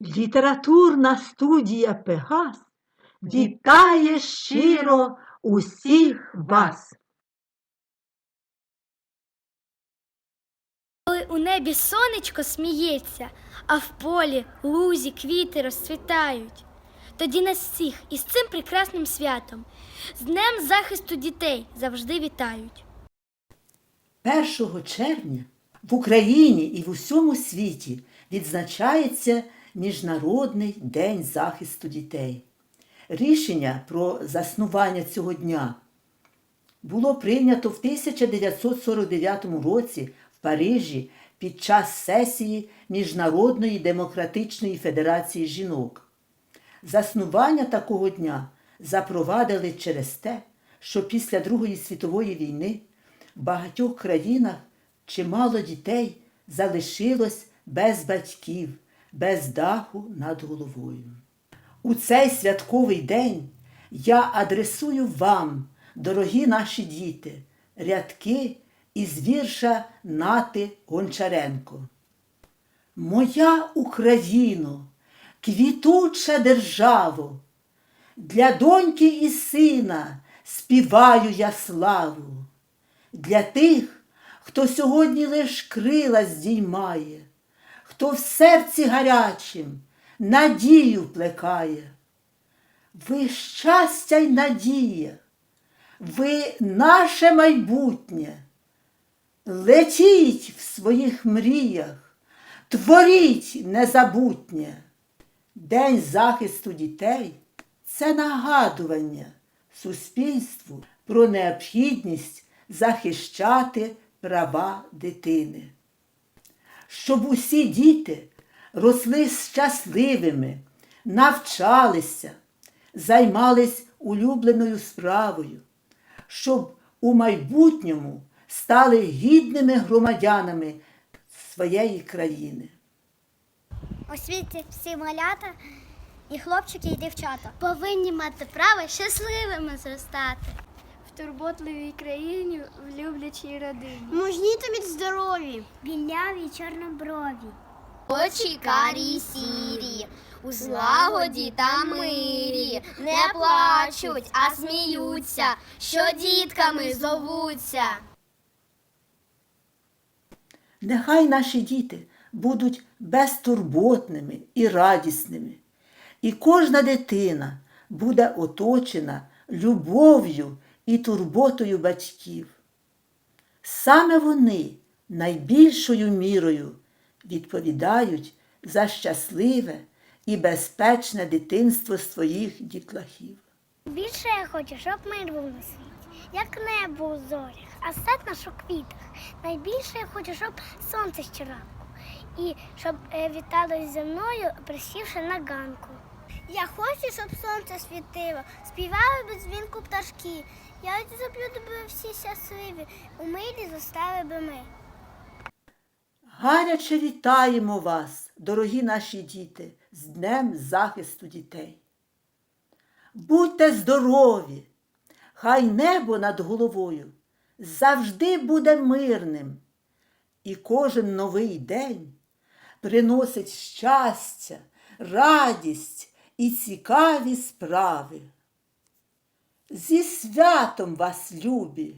Літературна студія Пегас вітає щиро усіх вас. Коли у небі сонечко сміється, а в полі лузі квіти розцвітають. Тоді нас всіх із цим прекрасним святом, з Днем захисту дітей завжди вітають. 1 червня в Україні і в усьому світі відзначається Міжнародний день захисту дітей. Рішення про заснування цього дня було прийнято в 1949 році в Парижі під час сесії Міжнародної демократичної федерації жінок. Заснування такого дня запровадили через те, що після Другої світової війни в багатьох країнах чимало дітей залишилось без батьків, без даху над головою. У цей святковий день я адресую вам, дорогі наші діти, рядки із вірша Нати Гончаренко. Моя Україно, квітуча державо, для доньки і сина співаю я славу, для тих, хто сьогодні лиш крила здіймає, хто в серці гарячим надію плекає. Ви щастя й надія, ви наше майбутнє. Летіть в своїх мріях, творіть незабутнє. День захисту дітей це нагадування суспільству про необхідність захищати права дитини. Щоб усі діти росли щасливими, навчалися, займались улюбленою справою, щоб у майбутньому стали гідними громадянами своєї країни. У світі всі малята і хлопчики, і дівчата повинні мати право щасливими зростати. Турботливій країні, в люблячій родині. Мужні та здорові, біляві чорноброві. Очі карі сірі, у злагоді та мирі, не плачуть, а сміються, що дітками зовуться. Нехай наші діти будуть безтурботними і радісними, і кожна дитина буде оточена любов'ю і турботою батьків. Саме вони найбільшою мірою відповідають за щасливе і безпечне дитинство своїх дітлахів. Більше я хочу, щоб мир був на світі, як небо у зорях, а сад наш у. Найбільше я хочу, щоб сонце щоранку. І щоб е, віталось зі мною, присівши на ганку. Я хочу, щоб сонце світило, співали без дзвінку пташки. Я зроблю тебе всі щасливі, у милі зостали би ми. Гаряче вітаємо вас, дорогі наші діти, з Днем захисту дітей. Будьте здорові, хай небо над головою завжди буде мирним, і кожен новий день приносить щастя, радість і цікаві справи. Зі святом вас, любі!